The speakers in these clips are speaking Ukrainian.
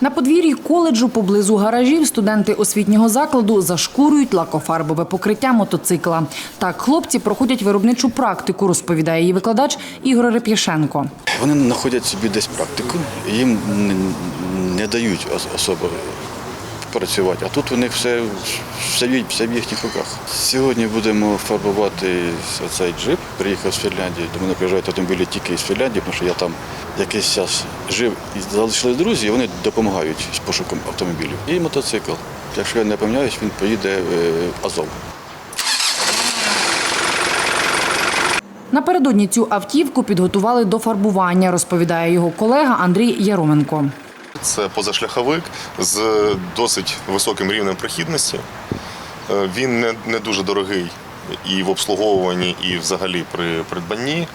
На подвір'ї коледжу поблизу гаражів студенти освітнього закладу зашкурюють лакофарбове покриття мотоцикла. Так, хлопці проходять виробничу практику, розповідає її викладач Ігор Реп'яшенко. Вони знаходять собі десь практику, їм не, дають ос- особо працювати. А тут у них все, все, все в їхніх руках. Сьогодні будемо фарбувати цей джип. Приїхав з Фінляндії. До мене приїжджають автомобілі тільки з Фінляндії, тому що я там якийсь час жив і залишились друзі, і вони допомагають з пошуком автомобілів. І мотоцикл. Якщо я не помиляюсь, він поїде в Азов. Напередодні цю автівку підготували до фарбування, розповідає його колега Андрій Яроменко. Це позашляховик з досить високим рівнем прохідності. Е, Він не, не дуже дорогий і в обслуговуванні, і взагалі при придбанні.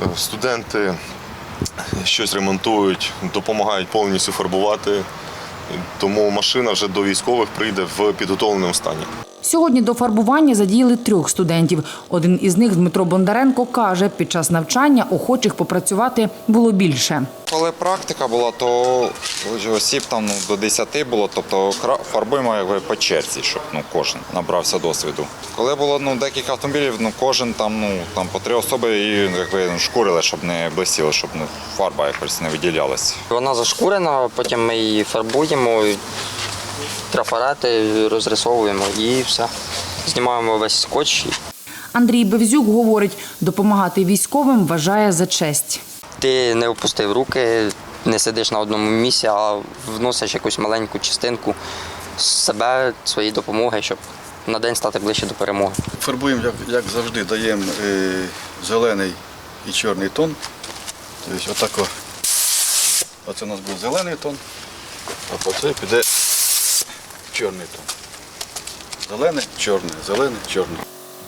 Е, Студенти щось ремонтують, допомагають повністю фарбувати. Тому машина вже до військових прийде в підготовленому стані. Сьогодні до фарбування задіяли трьох студентів. Один із них, Дмитро Бондаренко, каже, під час навчання охочих попрацювати було більше. Коли практика була, то осіб там ну, до 10 було, тобто фарбуємо якби по черзі, щоб ну, кожен набрався досвіду. Коли було ну, декілька автомобілів, ну, кожен там, ну, там по три особи і якби, ну, шкурили, щоб не блистіло, щоб ну, фарба якось не виділялася. Вона зашкурена, потім ми її фарбуємо, трафарети розрисовуємо і все. Знімаємо весь скотч. Андрій Бевзюк говорить, допомагати військовим вважає за честь. Ти не опустив руки, не сидиш на одному місці, а вносиш якусь маленьку частинку себе, своєї допомоги, щоб на день стати ближче до перемоги. Фарбуємо, як, як завжди, даємо е, зелений і чорний тон. Тобто отако. Оце у нас був зелений тон, а по це піде чорний тон. Зелений, чорний, зелений, чорний.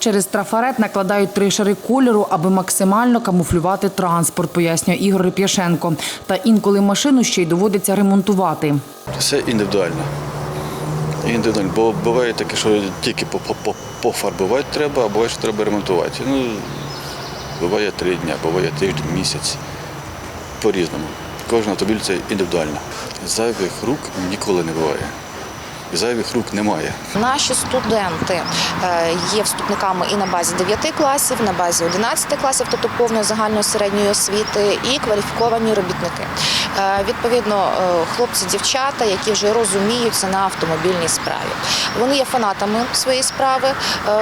Через трафарет накладають три шари кольору, аби максимально камуфлювати транспорт, пояснює Ігор Реп'яшенко. Та інколи машину ще й доводиться ремонтувати. Все індивідуально. Індивідуально. Бо буває таке, що тільки по- по- по- пофарбувати треба, а буває, що треба ремонтувати. Ну, буває три дні, буває тиждень, місяць. По-різному. Кожен автомобіль це індивідуально. Зайвих рук ніколи не буває. Зайвих рук немає. Наші студенти е, є вступниками і на базі 9 класів, на базі 11 класів, тобто повної загальної середньої освіти, і кваліфіковані робітники. Е, Відповідно, е, хлопці, дівчата, які вже розуміються на автомобільній справі. Вони є фанатами своєї справи.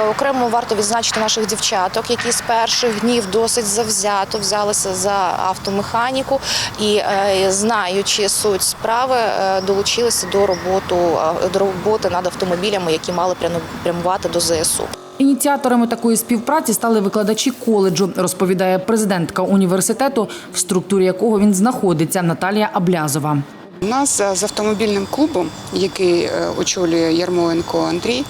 Окремо варто відзначити наших дівчаток, які з перших днів досить завзято взялися за автомеханіку і, знаючи суть справи, долучилися до роботу е, до роботи над автомобілями, які мали пряну- прямувати до ЗСУ. Ініціаторами такої співпраці стали викладачі коледжу, розповідає президентка університету, в структурі якого він знаходиться Наталія Аблязова. У нас е, з автомобільним клубом, який е, очолює Ярмоленко Андрій,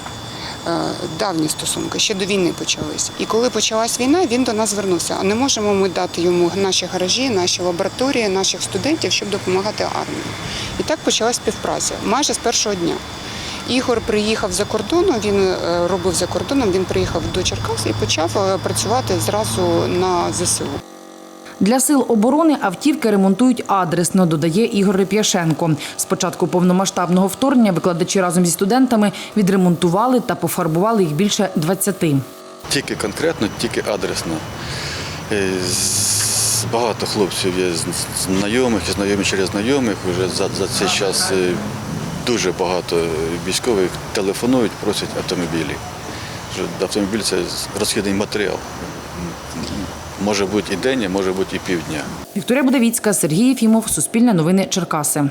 е, давні стосунки ще до війни почались. І коли почалась війна, він до нас звернувся. А не можемо ми дати йому наші гаражі, наші лабораторії, наших студентів, щоб допомагати армії. І так почалась співпраця майже з першого дня. Ігор приїхав за кордону, він е, робив за кордоном, він приїхав до Черкас і почав е, працювати зразу на ЗСУ. Для сил оборони автівки ремонтують адресно, додає Ігор Реп'яшенко. З початку повномасштабного вторгнення викладачі разом зі студентами відремонтували та пофарбували їх більше 20. Тільки конкретно, тільки адресно. Е, Багато хлопців є з- знайомих і знайомі через знайомих. Вже за, за цей час дуже багато військових телефонують, просять автомобілі. Автомобіль це розхідний матеріал. Може бути і день, а може бути і півдня. Вікторія Будавіцька, Сергій Єфімов, Суспільне новини Черкаси.